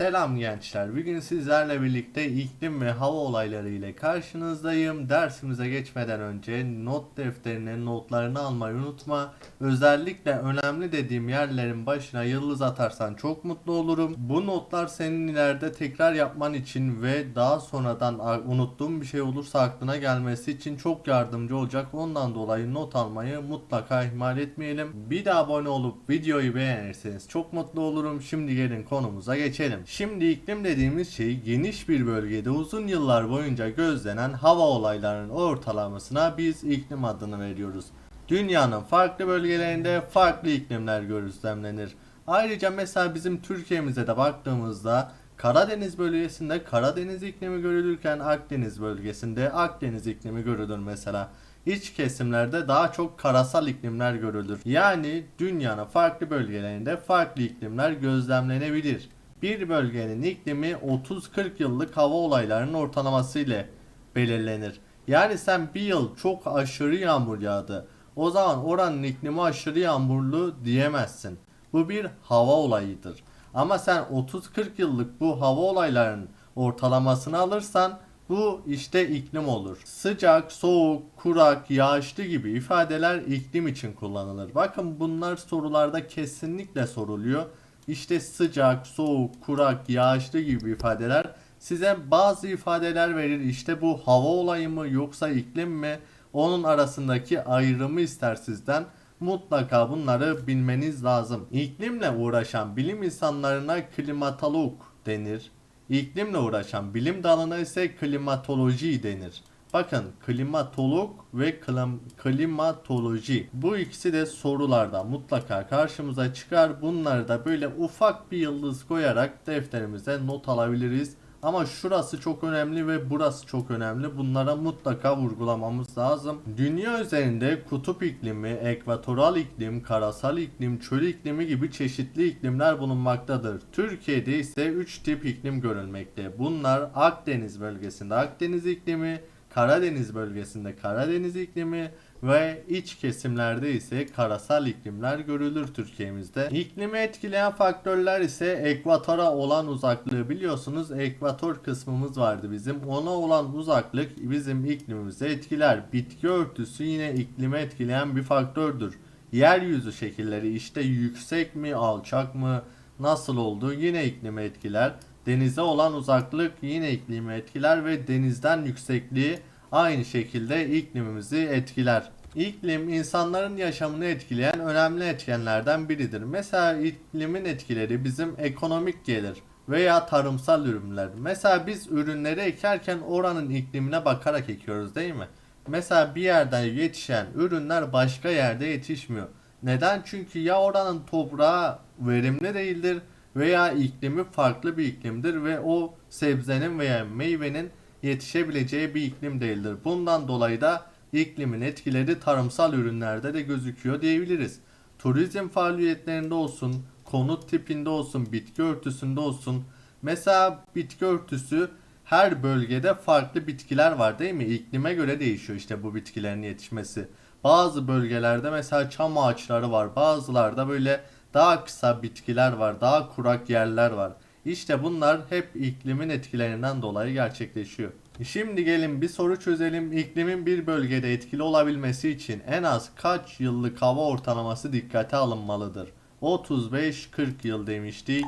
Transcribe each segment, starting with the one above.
Selam gençler. Bugün sizlerle birlikte iklim ve hava olayları ile karşınızdayım. Dersimize geçmeden önce not defterine notlarını almayı unutma. Özellikle önemli dediğim yerlerin başına yıldız atarsan çok mutlu olurum. Bu notlar senin ileride tekrar yapman için ve daha sonradan unuttuğun bir şey olursa aklına gelmesi için çok yardımcı olacak. Ondan dolayı not almayı mutlaka ihmal etmeyelim. Bir de abone olup videoyu beğenirseniz çok mutlu olurum. Şimdi gelin konumuza geçelim. Şimdi iklim dediğimiz şey geniş bir bölgede uzun yıllar boyunca gözlenen hava olaylarının ortalamasına biz iklim adını veriyoruz. Dünyanın farklı bölgelerinde farklı iklimler gözlemlenir. Ayrıca mesela bizim Türkiye'mize de baktığımızda Karadeniz bölgesinde Karadeniz iklimi görülürken Akdeniz bölgesinde Akdeniz iklimi görülür mesela. İç kesimlerde daha çok karasal iklimler görülür. Yani dünyanın farklı bölgelerinde farklı iklimler gözlemlenebilir. Bir bölgenin iklimi 30-40 yıllık hava olaylarının ortalaması ile belirlenir. Yani sen bir yıl çok aşırı yağmur yağdı. O zaman oranın iklimi aşırı yağmurlu diyemezsin. Bu bir hava olayıdır. Ama sen 30-40 yıllık bu hava olaylarının ortalamasını alırsan bu işte iklim olur. Sıcak, soğuk, kurak, yağışlı gibi ifadeler iklim için kullanılır. Bakın bunlar sorularda kesinlikle soruluyor. İşte sıcak, soğuk, kurak, yağışlı gibi ifadeler size bazı ifadeler verir. İşte bu hava olayı mı yoksa iklim mi? Onun arasındaki ayrımı ister sizden. Mutlaka bunları bilmeniz lazım. İklimle uğraşan bilim insanlarına klimatolog denir. İklimle uğraşan bilim dalına ise klimatoloji denir. Bakın klimatolog ve klim, klimatoloji bu ikisi de sorularda mutlaka karşımıza çıkar. Bunları da böyle ufak bir yıldız koyarak defterimize not alabiliriz. Ama şurası çok önemli ve burası çok önemli. Bunlara mutlaka vurgulamamız lazım. Dünya üzerinde kutup iklimi, ekvatoral iklim, karasal iklim, çöl iklimi gibi çeşitli iklimler bulunmaktadır. Türkiye'de ise 3 tip iklim görülmekte. Bunlar Akdeniz bölgesinde Akdeniz iklimi, Karadeniz bölgesinde Karadeniz iklimi ve iç kesimlerde ise karasal iklimler görülür Türkiye'mizde. İklimi etkileyen faktörler ise ekvatora olan uzaklığı biliyorsunuz ekvator kısmımız vardı bizim. Ona olan uzaklık bizim iklimimizi etkiler. Bitki örtüsü yine iklimi etkileyen bir faktördür. Yeryüzü şekilleri işte yüksek mi alçak mı nasıl olduğu yine iklimi etkiler. Denize olan uzaklık yine iklimi etkiler ve denizden yüksekliği aynı şekilde iklimimizi etkiler. İklim insanların yaşamını etkileyen önemli etkenlerden biridir. Mesela iklimin etkileri bizim ekonomik gelir veya tarımsal ürünler. Mesela biz ürünleri ekerken oranın iklimine bakarak ekiyoruz değil mi? Mesela bir yerden yetişen ürünler başka yerde yetişmiyor. Neden? Çünkü ya oranın toprağı verimli değildir veya iklimi farklı bir iklimdir ve o sebzenin veya meyvenin yetişebileceği bir iklim değildir. Bundan dolayı da iklimin etkileri tarımsal ürünlerde de gözüküyor diyebiliriz. Turizm faaliyetlerinde olsun, konut tipinde olsun, bitki örtüsünde olsun. Mesela bitki örtüsü her bölgede farklı bitkiler var değil mi? İklime göre değişiyor işte bu bitkilerin yetişmesi. Bazı bölgelerde mesela çam ağaçları var. Bazılarda böyle daha kısa bitkiler var. Daha kurak yerler var. İşte bunlar hep iklimin etkilerinden dolayı gerçekleşiyor. Şimdi gelin bir soru çözelim. İklimin bir bölgede etkili olabilmesi için en az kaç yıllık hava ortalaması dikkate alınmalıdır? 35-40 yıl demiştik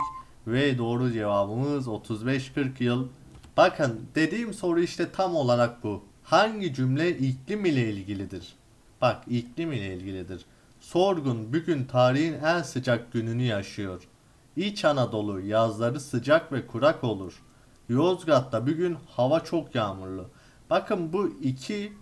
ve doğru cevabımız 35-40 yıl. Bakın dediğim soru işte tam olarak bu. Hangi cümle iklim ile ilgilidir? Bak iklim ile ilgilidir. Sorgun bugün tarihin en sıcak gününü yaşıyor. İç Anadolu yazları sıcak ve kurak olur. Yozgat'ta bugün hava çok yağmurlu. Bakın bu iki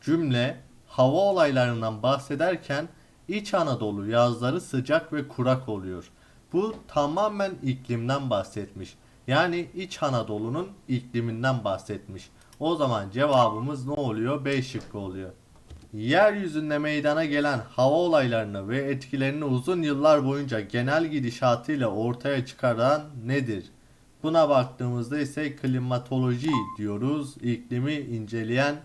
cümle hava olaylarından bahsederken İç Anadolu yazları sıcak ve kurak oluyor. Bu tamamen iklimden bahsetmiş. Yani İç Anadolu'nun ikliminden bahsetmiş. O zaman cevabımız ne oluyor? B şıkkı oluyor. Yeryüzünde meydana gelen hava olaylarını ve etkilerini uzun yıllar boyunca genel gidişatıyla ortaya çıkaran nedir? Buna baktığımızda ise klimatoloji diyoruz. İklimi inceleyen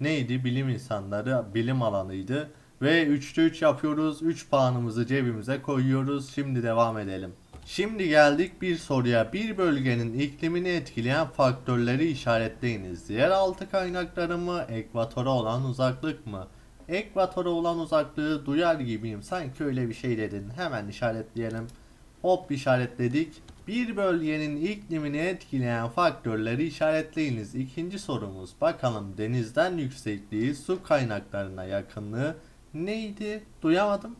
neydi? Bilim insanları, bilim alanıydı. Ve 3'te 3 yapıyoruz. 3 puanımızı cebimize koyuyoruz. Şimdi devam edelim. Şimdi geldik bir soruya. Bir bölgenin iklimini etkileyen faktörleri işaretleyiniz. Yeraltı kaynakları mı, ekvatora olan uzaklık mı? Ekvatora olan uzaklığı duyar gibiyim. Sanki öyle bir şey dedin. Hemen işaretleyelim. Hop işaretledik. Bir bölgenin iklimini etkileyen faktörleri işaretleyiniz. İkinci sorumuz. Bakalım denizden yüksekliği, su kaynaklarına yakınlığı neydi? Duyamadım.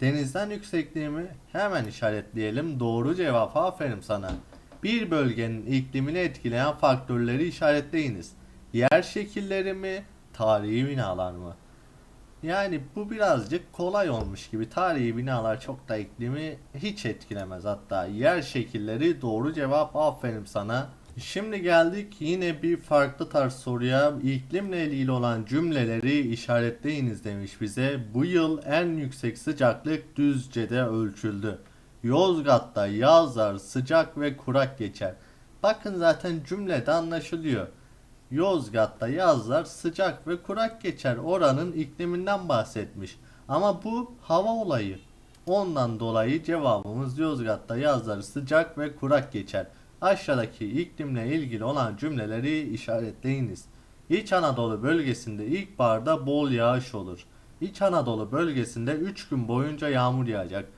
Denizden yüksekliğimi hemen işaretleyelim. Doğru cevap aferin sana. Bir bölgenin iklimini etkileyen faktörleri işaretleyiniz. Yer şekilleri mi, tarihi binalar mı? Yani bu birazcık kolay olmuş gibi. Tarihi binalar çok da iklimi hiç etkilemez hatta. Yer şekilleri doğru cevap aferin sana. Şimdi geldik yine bir farklı tarz soruya. İklimle ilgili olan cümleleri işaretleyiniz demiş bize. Bu yıl en yüksek sıcaklık Düzce'de ölçüldü. Yozgat'ta yazlar sıcak ve kurak geçer. Bakın zaten cümlede anlaşılıyor. Yozgat'ta yazlar sıcak ve kurak geçer. Oranın ikliminden bahsetmiş. Ama bu hava olayı. Ondan dolayı cevabımız Yozgat'ta yazlar sıcak ve kurak geçer. Aşağıdaki iklimle ilgili olan cümleleri işaretleyiniz. İç Anadolu bölgesinde ilkbaharda bol yağış olur. İç Anadolu bölgesinde 3 gün boyunca yağmur yağacak.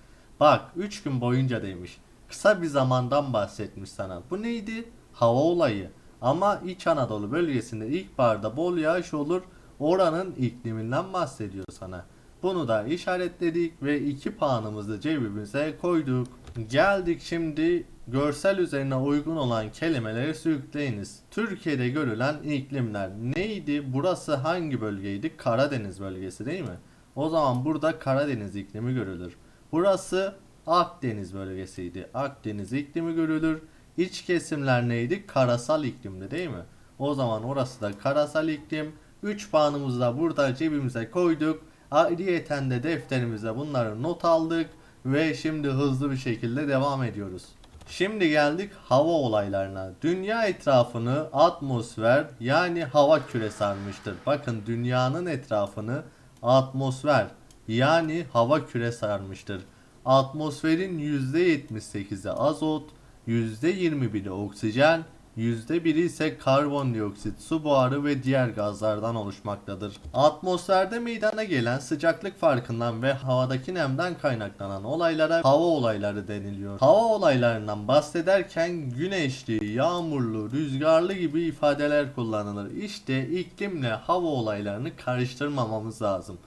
Bak 3 gün boyunca demiş. Kısa bir zamandan bahsetmiş sana. Bu neydi? Hava olayı. Ama İç Anadolu bölgesinde ilkbaharda bol yağış olur. Oranın ikliminden bahsediyor sana. Bunu da işaretledik ve 2 puanımızı cebimize koyduk. Geldik şimdi görsel üzerine uygun olan kelimeleri sürükleyiniz. Türkiye'de görülen iklimler neydi? Burası hangi bölgeydi? Karadeniz bölgesi değil mi? O zaman burada Karadeniz iklimi görülür. Burası Akdeniz bölgesiydi. Akdeniz iklimi görülür. İç kesimler neydi? Karasal iklimdi değil mi? O zaman orası da karasal iklim. 3 puanımızı da burada cebimize koyduk. Ayrıyeten de defterimize bunları not aldık. Ve şimdi hızlı bir şekilde devam ediyoruz. Şimdi geldik hava olaylarına. Dünya etrafını atmosfer yani hava küre sarmıştır. Bakın dünyanın etrafını atmosfer yani hava küre sarmıştır. Atmosferin %78'i azot, %21'i oksijen, %1'i ise karbondioksit, su buharı ve diğer gazlardan oluşmaktadır. Atmosferde meydana gelen sıcaklık farkından ve havadaki nemden kaynaklanan olaylara hava olayları deniliyor. Hava olaylarından bahsederken güneşli, yağmurlu, rüzgarlı gibi ifadeler kullanılır. İşte iklimle hava olaylarını karıştırmamamız lazım.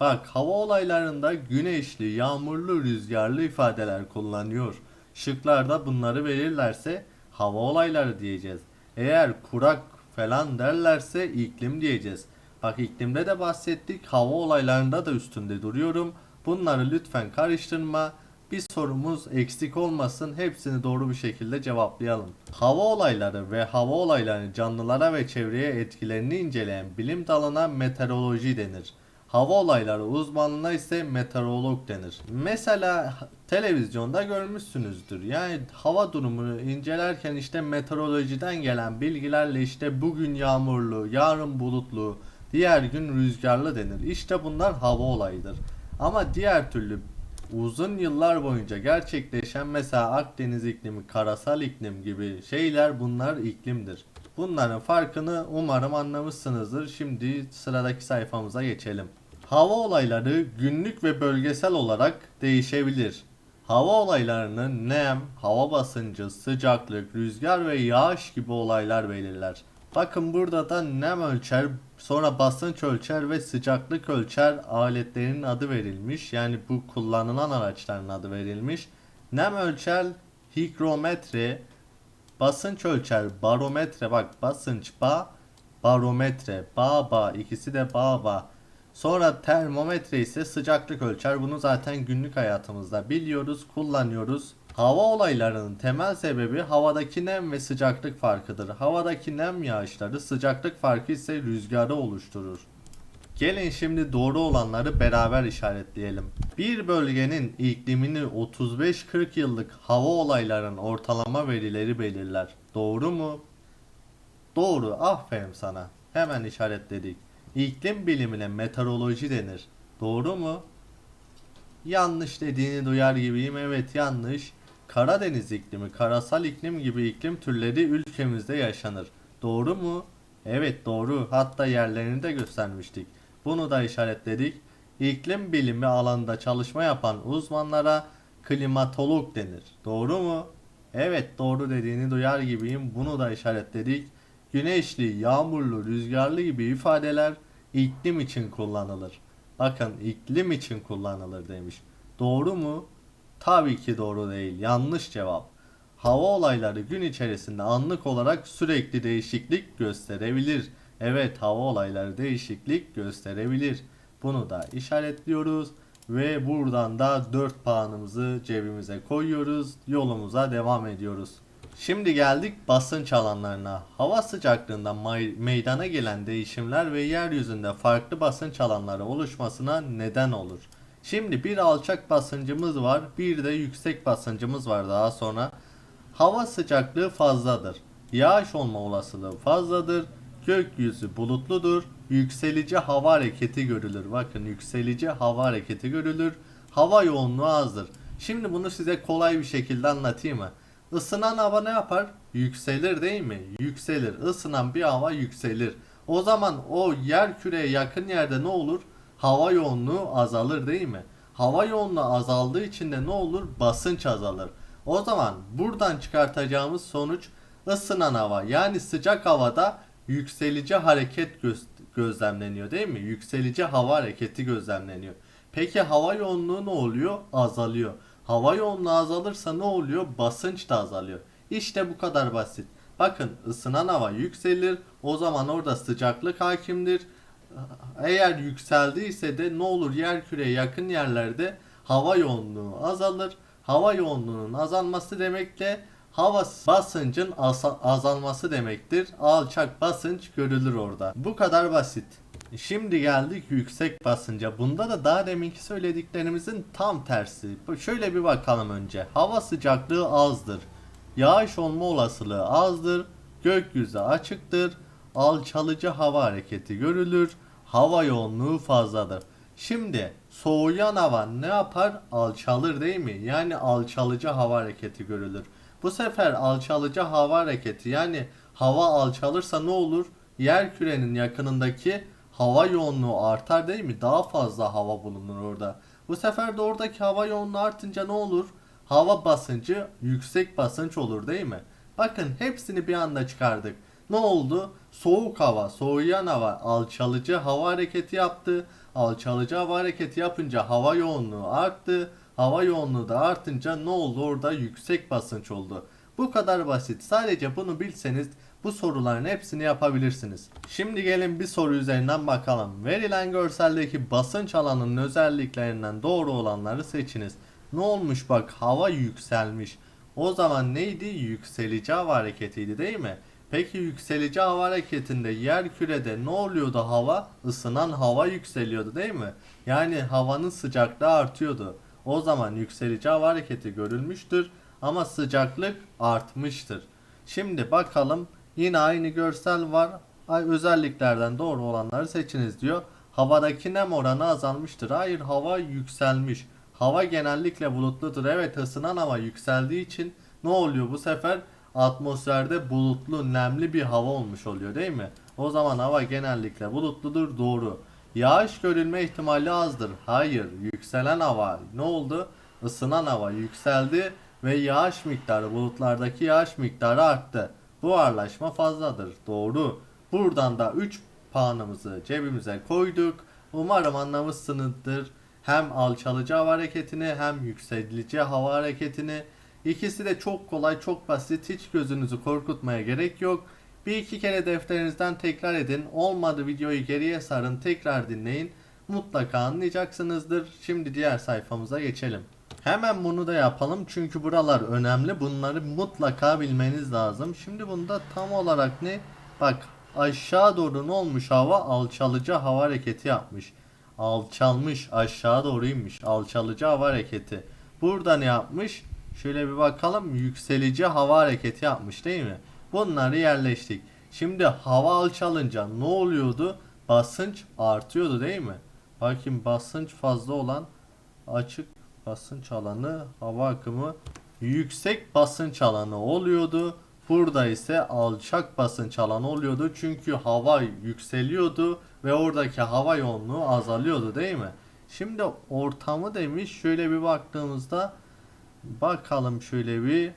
Bak hava olaylarında güneşli, yağmurlu, rüzgarlı ifadeler kullanıyor. Şıklarda bunları verirlerse hava olayları diyeceğiz. Eğer kurak falan derlerse iklim diyeceğiz. Bak iklimde de bahsettik. Hava olaylarında da üstünde duruyorum. Bunları lütfen karıştırma. Bir sorumuz eksik olmasın. Hepsini doğru bir şekilde cevaplayalım. Hava olayları ve hava olaylarının canlılara ve çevreye etkilerini inceleyen bilim dalına meteoroloji denir. Hava olayları uzmanlığına ise meteorolog denir. Mesela televizyonda görmüşsünüzdür. Yani hava durumunu incelerken işte meteorolojiden gelen bilgilerle işte bugün yağmurlu, yarın bulutlu, diğer gün rüzgarlı denir. İşte bunlar hava olayıdır. Ama diğer türlü uzun yıllar boyunca gerçekleşen mesela Akdeniz iklimi, karasal iklim gibi şeyler bunlar iklimdir. Bunların farkını umarım anlamışsınızdır. Şimdi sıradaki sayfamıza geçelim. Hava olayları günlük ve bölgesel olarak değişebilir. Hava olaylarını nem, hava basıncı, sıcaklık, rüzgar ve yağış gibi olaylar belirler. Bakın burada da nem ölçer, sonra basınç ölçer ve sıcaklık ölçer aletlerin adı verilmiş. Yani bu kullanılan araçların adı verilmiş. Nem ölçer higrometre, basınç ölçer barometre bak basınç ba, barometre ba ba ikisi de ba ba. Sonra termometre ise sıcaklık ölçer. Bunu zaten günlük hayatımızda biliyoruz, kullanıyoruz. Hava olaylarının temel sebebi havadaki nem ve sıcaklık farkıdır. Havadaki nem yağışları, sıcaklık farkı ise rüzgarı oluşturur. Gelin şimdi doğru olanları beraber işaretleyelim. Bir bölgenin iklimini 35-40 yıllık hava olaylarının ortalama verileri belirler. Doğru mu? Doğru. Aferin sana. Hemen işaretledik. İklim bilimine meteoroloji denir. Doğru mu? Yanlış dediğini duyar gibiyim. Evet yanlış. Karadeniz iklimi, karasal iklim gibi iklim türleri ülkemizde yaşanır. Doğru mu? Evet doğru. Hatta yerlerini de göstermiştik. Bunu da işaretledik. İklim bilimi alanında çalışma yapan uzmanlara klimatolog denir. Doğru mu? Evet doğru dediğini duyar gibiyim. Bunu da işaretledik. Güneşli, yağmurlu, rüzgarlı gibi ifadeler iklim için kullanılır. Bakın iklim için kullanılır demiş. Doğru mu? Tabii ki doğru değil. Yanlış cevap. Hava olayları gün içerisinde anlık olarak sürekli değişiklik gösterebilir. Evet hava olayları değişiklik gösterebilir. Bunu da işaretliyoruz ve buradan da 4 puanımızı cebimize koyuyoruz. Yolumuza devam ediyoruz. Şimdi geldik basınç alanlarına. Hava sıcaklığında meydana gelen değişimler ve yeryüzünde farklı basınç alanları oluşmasına neden olur. Şimdi bir alçak basıncımız var, bir de yüksek basıncımız var daha sonra. Hava sıcaklığı fazladır. Yağış olma olasılığı fazladır. Gökyüzü bulutludur. Yükselici hava hareketi görülür. Bakın yükselici hava hareketi görülür. Hava yoğunluğu azdır. Şimdi bunu size kolay bir şekilde anlatayım mı? Isınan hava ne yapar? Yükselir değil mi? Yükselir. Isınan bir hava yükselir. O zaman o yer küreye yakın yerde ne olur? Hava yoğunluğu azalır değil mi? Hava yoğunluğu azaldığı için de ne olur? Basınç azalır. O zaman buradan çıkartacağımız sonuç ısınan hava yani sıcak havada yükselici hareket göz- gözlemleniyor değil mi? Yükselici hava hareketi gözlemleniyor. Peki hava yoğunluğu ne oluyor? Azalıyor. Hava yoğunluğu azalırsa ne oluyor? Basınç da azalıyor. İşte bu kadar basit. Bakın ısınan hava yükselir. O zaman orada sıcaklık hakimdir. Eğer yükseldiyse de ne olur? Yerküreye yakın yerlerde hava yoğunluğu azalır. Hava yoğunluğunun azalması demek de hava basıncın azalması demektir. Alçak basınç görülür orada. Bu kadar basit. Şimdi geldik yüksek basınca. Bunda da daha deminki söylediklerimizin tam tersi. Şöyle bir bakalım önce. Hava sıcaklığı azdır. Yağış olma olasılığı azdır. Gökyüzü açıktır. Alçalıcı hava hareketi görülür. Hava yoğunluğu fazladır. Şimdi soğuyan hava ne yapar? Alçalır değil mi? Yani alçalıcı hava hareketi görülür. Bu sefer alçalıcı hava hareketi yani hava alçalırsa ne olur? Yer kürenin yakınındaki hava yoğunluğu artar değil mi? Daha fazla hava bulunur orada. Bu sefer de oradaki hava yoğunluğu artınca ne olur? Hava basıncı yüksek basınç olur değil mi? Bakın hepsini bir anda çıkardık. Ne oldu? Soğuk hava, soğuyan hava alçalıcı hava hareketi yaptı. Alçalıcı hava hareketi yapınca hava yoğunluğu arttı. Hava yoğunluğu da artınca ne oldu? Orada yüksek basınç oldu. Bu kadar basit. Sadece bunu bilseniz bu soruların hepsini yapabilirsiniz. Şimdi gelin bir soru üzerinden bakalım. Verilen görseldeki basınç alanının özelliklerinden doğru olanları seçiniz. Ne olmuş bak hava yükselmiş. O zaman neydi? Yükselici hava hareketiydi değil mi? Peki yükselici hava hareketinde yer kürede ne oluyordu hava? Isınan hava yükseliyordu değil mi? Yani havanın sıcaklığı artıyordu. O zaman yükselici hava hareketi görülmüştür ama sıcaklık artmıştır. Şimdi bakalım yine aynı görsel var. Ay özelliklerden doğru olanları seçiniz diyor. Havadaki nem oranı azalmıştır. Hayır hava yükselmiş. Hava genellikle bulutludur. Evet ısınan hava yükseldiği için ne oluyor bu sefer? Atmosferde bulutlu, nemli bir hava olmuş oluyor değil mi? O zaman hava genellikle bulutludur. Doğru. Yağış görülme ihtimali azdır. Hayır. Yükselen hava ne oldu? Isınan hava yükseldi ve yağış miktarı bulutlardaki yağış miktarı arttı. Buharlaşma fazladır. Doğru. Buradan da 3 puanımızı cebimize koyduk. Umarım anlamışsınızdır. Hem alçalıcı hava hareketini hem yükselici hava hareketini. İkisi de çok kolay, çok basit. Hiç gözünüzü korkutmaya gerek yok. Bir iki kere defterinizden tekrar edin. Olmadı videoyu geriye sarın, tekrar dinleyin. Mutlaka anlayacaksınızdır. Şimdi diğer sayfamıza geçelim. Hemen bunu da yapalım çünkü buralar önemli. Bunları mutlaka bilmeniz lazım. Şimdi bunda tam olarak ne? Bak aşağı doğru ne olmuş hava? Alçalıcı hava hareketi yapmış. Alçalmış aşağı doğru inmiş. Alçalıcı hava hareketi. Burada ne yapmış? Şöyle bir bakalım. Yükselici hava hareketi yapmış değil mi? Bunları yerleştik. Şimdi hava alçalınca ne oluyordu? Basınç artıyordu değil mi? Bakayım basınç fazla olan açık basınç alanı hava akımı yüksek basınç alanı oluyordu. Burada ise alçak basınç alanı oluyordu. Çünkü hava yükseliyordu ve oradaki hava yoğunluğu azalıyordu değil mi? Şimdi ortamı demiş şöyle bir baktığımızda bakalım şöyle bir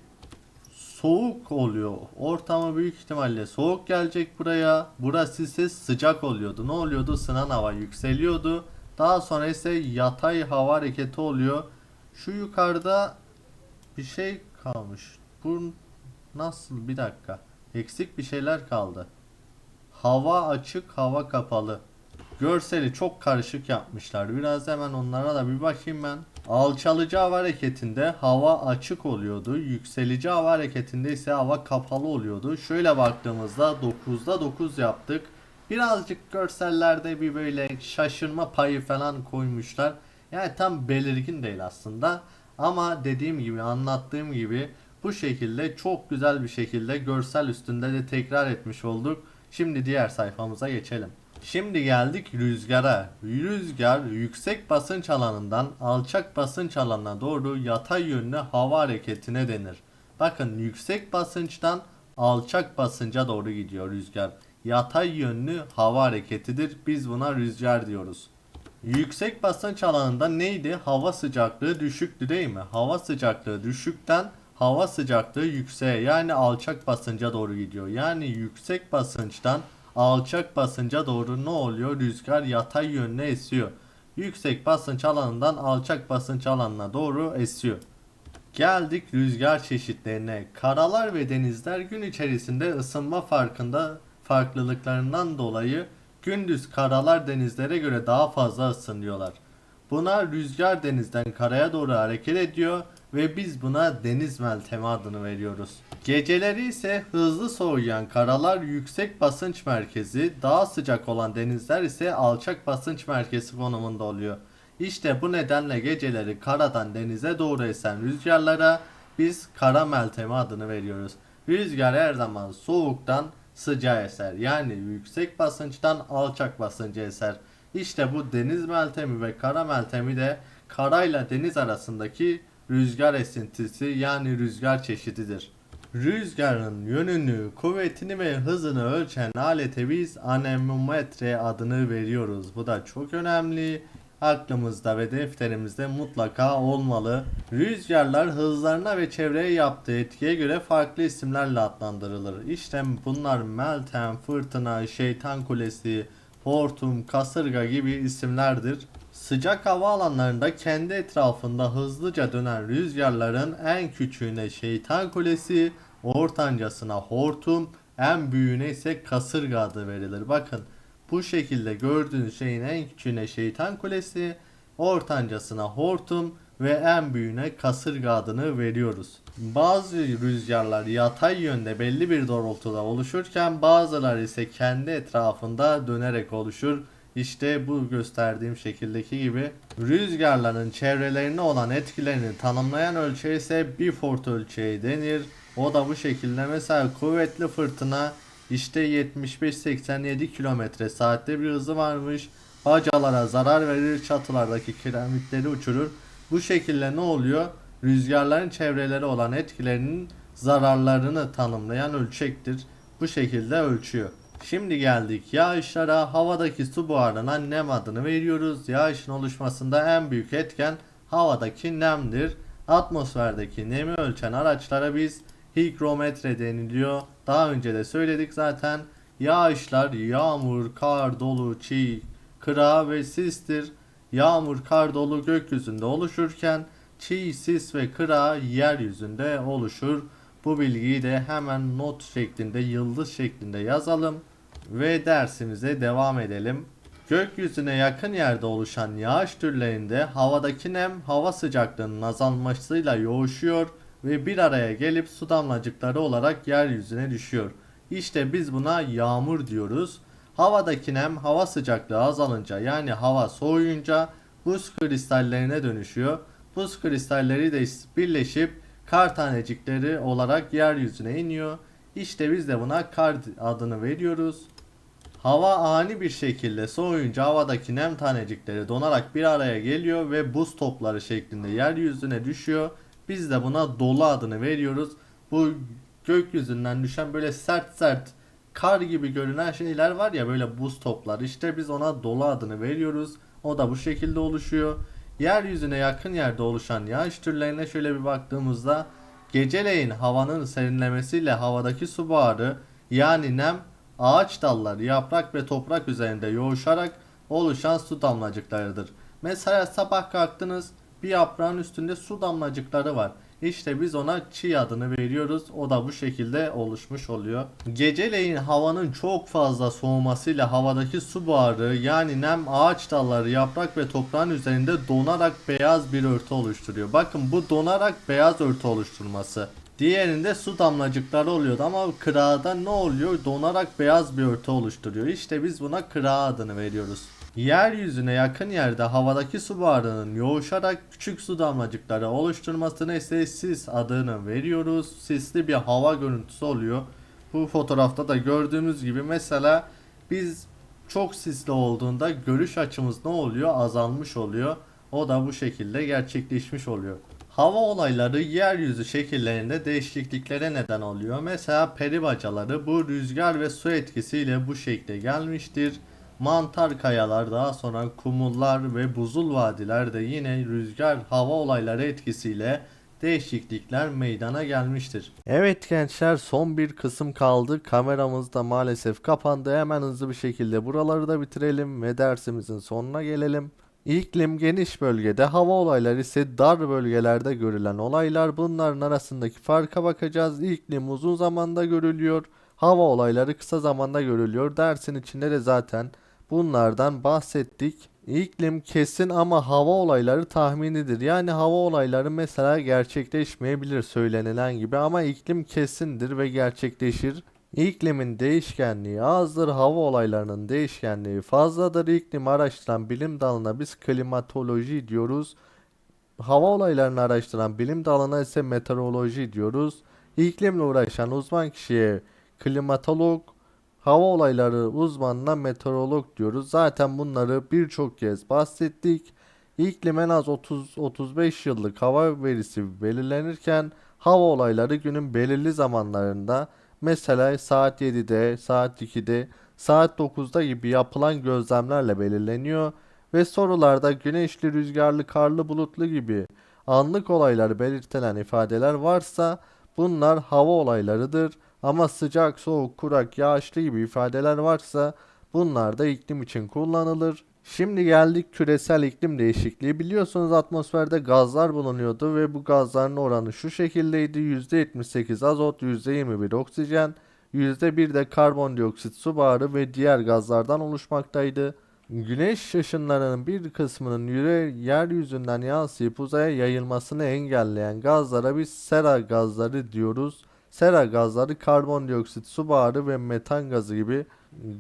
soğuk oluyor. Ortamı büyük ihtimalle soğuk gelecek buraya. Burası ise sıcak oluyordu. Ne oluyordu? Isınan hava yükseliyordu. Daha sonra ise yatay hava hareketi oluyor. Şu yukarıda bir şey kalmış. Bu nasıl? Bir dakika. Eksik bir şeyler kaldı. Hava açık, hava kapalı. Görseli çok karışık yapmışlar. Biraz hemen onlara da bir bakayım ben. Alçalıcı hava hareketinde hava açık oluyordu. Yükselici hava hareketinde ise hava kapalı oluyordu. Şöyle baktığımızda 9'da 9 yaptık. Birazcık görsellerde bir böyle şaşırma payı falan koymuşlar. Yani tam belirgin değil aslında. Ama dediğim gibi anlattığım gibi bu şekilde çok güzel bir şekilde görsel üstünde de tekrar etmiş olduk. Şimdi diğer sayfamıza geçelim. Şimdi geldik rüzgara. Rüzgar yüksek basınç alanından alçak basınç alanına doğru yatay yönlü hava hareketine denir. Bakın yüksek basınçtan alçak basınca doğru gidiyor rüzgar. Yatay yönlü hava hareketidir. Biz buna rüzgar diyoruz. Yüksek basınç alanında neydi? Hava sıcaklığı düşüktü değil mi? Hava sıcaklığı düşükten hava sıcaklığı yükseğe yani alçak basınca doğru gidiyor. Yani yüksek basınçtan alçak basınca doğru ne oluyor? Rüzgar yatay yönüne esiyor. Yüksek basınç alanından alçak basınç alanına doğru esiyor. Geldik rüzgar çeşitlerine. Karalar ve denizler gün içerisinde ısınma farkında farklılıklarından dolayı gündüz karalar denizlere göre daha fazla ısınıyorlar. Buna rüzgar denizden karaya doğru hareket ediyor ve biz buna deniz meltemi adını veriyoruz. Geceleri ise hızlı soğuyan karalar yüksek basınç merkezi, daha sıcak olan denizler ise alçak basınç merkezi konumunda oluyor. İşte bu nedenle geceleri karadan denize doğru esen rüzgarlara biz kara meltemi adını veriyoruz. Rüzgar her zaman soğuktan sıcağa eser. Yani yüksek basınçtan alçak basınca eser. İşte bu deniz meltemi ve kara meltemi de karayla deniz arasındaki rüzgar esintisi yani rüzgar çeşididir. Rüzgarın yönünü, kuvvetini ve hızını ölçen alete biz anemometre adını veriyoruz. Bu da çok önemli. Aklımızda ve defterimizde mutlaka olmalı. Rüzgarlar hızlarına ve çevreye yaptığı etkiye göre farklı isimlerle adlandırılır. İşte bunlar meltem, fırtına, şeytan kulesi, hortum, kasırga gibi isimlerdir. Sıcak hava alanlarında kendi etrafında hızlıca dönen rüzgarların en küçüğüne şeytan kulesi, ortancasına hortum, en büyüğüne ise kasırga adı verilir. Bakın bu şekilde gördüğünüz şeyin en küçüğüne şeytan kulesi, ortancasına hortum ve en büyüğüne kasırga adını veriyoruz. Bazı rüzgarlar yatay yönde belli bir doğrultuda oluşurken bazıları ise kendi etrafında dönerek oluşur. İşte bu gösterdiğim şekildeki gibi rüzgarların çevrelerine olan etkilerini tanımlayan ölçeği ise Beaufort ölçeği denir. O da bu şekilde mesela kuvvetli fırtına işte 75-87 km saatte bir hızı varmış. Bacalara zarar verir, çatılardaki kiremitleri uçurur. Bu şekilde ne oluyor? Rüzgarların çevreleri olan etkilerinin zararlarını tanımlayan ölçektir. Bu şekilde ölçüyor. Şimdi geldik yağışlara. Havadaki su buharına nem adını veriyoruz. Yağışın oluşmasında en büyük etken havadaki nemdir. Atmosferdeki nemi ölçen araçlara biz higrometre deniliyor. Daha önce de söyledik zaten. Yağışlar yağmur, kar, dolu, çiğ, kıra ve sistir. Yağmur, kar, dolu gökyüzünde oluşurken çiğ, sis ve kıra yeryüzünde oluşur. Bu bilgiyi de hemen not şeklinde, yıldız şeklinde yazalım ve dersimize devam edelim. Gökyüzüne yakın yerde oluşan yağış türlerinde havadaki nem hava sıcaklığının azalmasıyla yoğuşuyor ve bir araya gelip su damlacıkları olarak yeryüzüne düşüyor. İşte biz buna yağmur diyoruz. Havadaki nem hava sıcaklığı azalınca yani hava soğuyunca buz kristallerine dönüşüyor. Buz kristalleri de birleşip kar tanecikleri olarak yeryüzüne iniyor. İşte biz de buna kar adını veriyoruz. Hava ani bir şekilde soğuyunca havadaki nem tanecikleri donarak bir araya geliyor ve buz topları şeklinde yeryüzüne düşüyor. Biz de buna dolu adını veriyoruz. Bu gökyüzünden düşen böyle sert sert kar gibi görünen şeyler var ya böyle buz toplar. İşte biz ona dolu adını veriyoruz. O da bu şekilde oluşuyor. Yeryüzüne yakın yerde oluşan yağış türlerine şöyle bir baktığımızda geceleyin havanın serinlemesiyle havadaki su buharı yani nem ağaç dalları, yaprak ve toprak üzerinde yoğuşarak oluşan su damlacıklarıdır. Mesela sabah kalktınız bir yaprağın üstünde su damlacıkları var. İşte biz ona çiğ adını veriyoruz. O da bu şekilde oluşmuş oluyor. Geceleyin havanın çok fazla soğumasıyla havadaki su buharı yani nem ağaç dalları, yaprak ve toprağın üzerinde donarak beyaz bir örtü oluşturuyor. Bakın bu donarak beyaz örtü oluşturması. Diğerinde su damlacıkları oluyordu ama kırağda ne oluyor? Donarak beyaz bir örtü oluşturuyor. İşte biz buna kıra adını veriyoruz. Yeryüzüne yakın yerde havadaki su buharının yoğuşarak küçük su damlacıkları oluşturmasına ise sis adını veriyoruz. Sisli bir hava görüntüsü oluyor. Bu fotoğrafta da gördüğümüz gibi mesela biz çok sisli olduğunda görüş açımız ne oluyor? Azalmış oluyor. O da bu şekilde gerçekleşmiş oluyor. Hava olayları yeryüzü şekillerinde değişikliklere neden oluyor. Mesela peri bacaları bu rüzgar ve su etkisiyle bu şekle gelmiştir. Mantar kayalar daha sonra kumullar ve buzul vadiler de yine rüzgar hava olayları etkisiyle değişiklikler meydana gelmiştir. Evet gençler son bir kısım kaldı. Kameramız da maalesef kapandı. Hemen hızlı bir şekilde buraları da bitirelim ve dersimizin sonuna gelelim. İklim geniş bölgede, hava olayları ise dar bölgelerde görülen olaylar. Bunların arasındaki farka bakacağız. İklim uzun zamanda görülüyor. Hava olayları kısa zamanda görülüyor. Dersin içinde de zaten bunlardan bahsettik. İklim kesin ama hava olayları tahminidir. Yani hava olayları mesela gerçekleşmeyebilir söylenilen gibi ama iklim kesindir ve gerçekleşir. İklimin değişkenliği azdır, hava olaylarının değişkenliği fazladır. İklim araştıran bilim dalına biz klimatoloji diyoruz. Hava olaylarını araştıran bilim dalına ise meteoroloji diyoruz. İklimle uğraşan uzman kişiye klimatolog, hava olayları uzmanına meteorolog diyoruz. Zaten bunları birçok kez bahsettik. İklim en az 30-35 yıllık hava verisi belirlenirken hava olayları günün belirli zamanlarında mesela saat 7'de, saat 2'de, saat 9'da gibi yapılan gözlemlerle belirleniyor ve sorularda güneşli, rüzgarlı, karlı, bulutlu gibi anlık olayları belirtilen ifadeler varsa bunlar hava olaylarıdır. Ama sıcak, soğuk, kurak, yağışlı gibi ifadeler varsa bunlar da iklim için kullanılır. Şimdi geldik küresel iklim değişikliği. Biliyorsunuz atmosferde gazlar bulunuyordu ve bu gazların oranı şu şekildeydi. %78 azot, %21 oksijen, %1 de karbondioksit, su buharı ve diğer gazlardan oluşmaktaydı. Güneş ışınlarının bir kısmının yüre, yeryüzünden yansıyıp uzaya yayılmasını engelleyen gazlara biz sera gazları diyoruz. Sera gazları karbondioksit, su buharı ve metan gazı gibi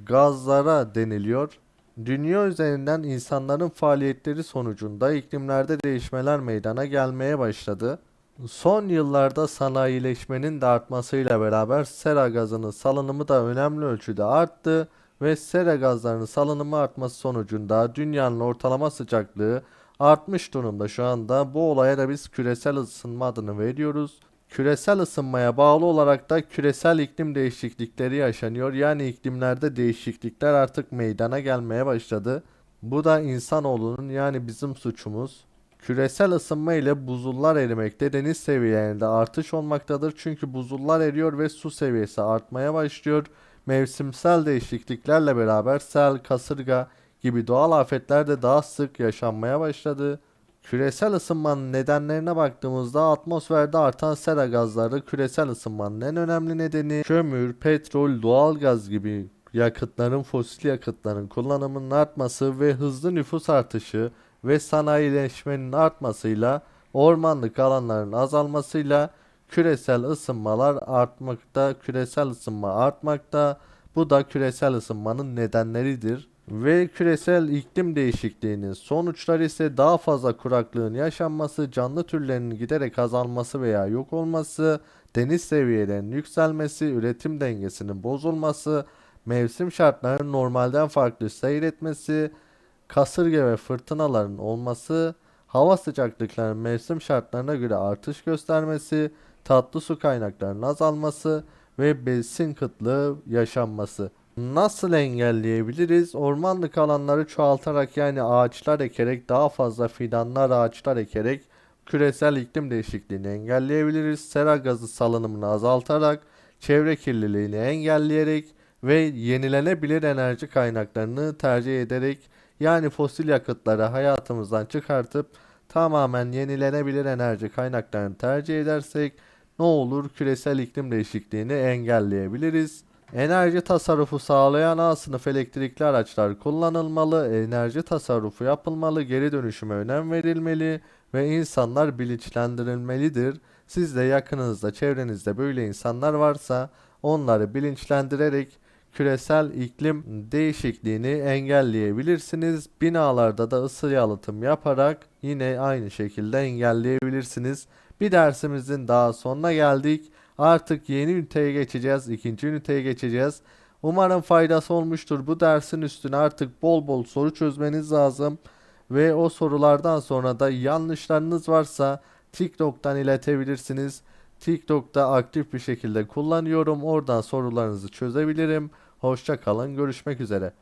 gazlara deniliyor. Dünya üzerinden insanların faaliyetleri sonucunda iklimlerde değişmeler meydana gelmeye başladı. Son yıllarda sanayileşmenin de artmasıyla beraber sera gazının salınımı da önemli ölçüde arttı ve sera gazlarının salınımı artması sonucunda dünyanın ortalama sıcaklığı artmış durumda şu anda. Bu olaya da biz küresel ısınma adını veriyoruz. Küresel ısınmaya bağlı olarak da küresel iklim değişiklikleri yaşanıyor. Yani iklimlerde değişiklikler artık meydana gelmeye başladı. Bu da insanoğlunun yani bizim suçumuz. Küresel ısınma ile buzullar erimekte deniz seviyelerinde artış olmaktadır. Çünkü buzullar eriyor ve su seviyesi artmaya başlıyor. Mevsimsel değişikliklerle beraber sel, kasırga gibi doğal afetler de daha sık yaşanmaya başladı. Küresel ısınmanın nedenlerine baktığımızda atmosferde artan sera gazları küresel ısınmanın en önemli nedeni kömür, petrol, doğalgaz gibi yakıtların fosil yakıtların kullanımının artması ve hızlı nüfus artışı ve sanayileşmenin artmasıyla ormanlık alanların azalmasıyla küresel ısınmalar artmakta, küresel ısınma artmakta. Bu da küresel ısınmanın nedenleridir. Ve küresel iklim değişikliğinin sonuçları ise daha fazla kuraklığın yaşanması, canlı türlerinin giderek azalması veya yok olması, deniz seviyelerinin yükselmesi, üretim dengesinin bozulması, mevsim şartlarının normalden farklı seyretmesi, kasırga ve fırtınaların olması, hava sıcaklıklarının mevsim şartlarına göre artış göstermesi, tatlı su kaynaklarının azalması ve besin kıtlığı yaşanması. Nasıl engelleyebiliriz? Ormanlık alanları çoğaltarak yani ağaçlar ekerek daha fazla fidanlar ağaçlar ekerek küresel iklim değişikliğini engelleyebiliriz. Sera gazı salınımını azaltarak, çevre kirliliğini engelleyerek ve yenilenebilir enerji kaynaklarını tercih ederek yani fosil yakıtları hayatımızdan çıkartıp tamamen yenilenebilir enerji kaynaklarını tercih edersek ne olur küresel iklim değişikliğini engelleyebiliriz. Enerji tasarrufu sağlayan A sınıf elektrikli araçlar kullanılmalı, enerji tasarrufu yapılmalı, geri dönüşüme önem verilmeli ve insanlar bilinçlendirilmelidir. Siz de yakınınızda, çevrenizde böyle insanlar varsa onları bilinçlendirerek küresel iklim değişikliğini engelleyebilirsiniz. Binalarda da ısı yalıtım yaparak yine aynı şekilde engelleyebilirsiniz. Bir dersimizin daha sonuna geldik. Artık yeni üniteye geçeceğiz. ikinci üniteye geçeceğiz. Umarım faydası olmuştur. Bu dersin üstüne artık bol bol soru çözmeniz lazım. Ve o sorulardan sonra da yanlışlarınız varsa TikTok'tan iletebilirsiniz. TikTok'ta aktif bir şekilde kullanıyorum. Oradan sorularınızı çözebilirim. Hoşça kalın. Görüşmek üzere.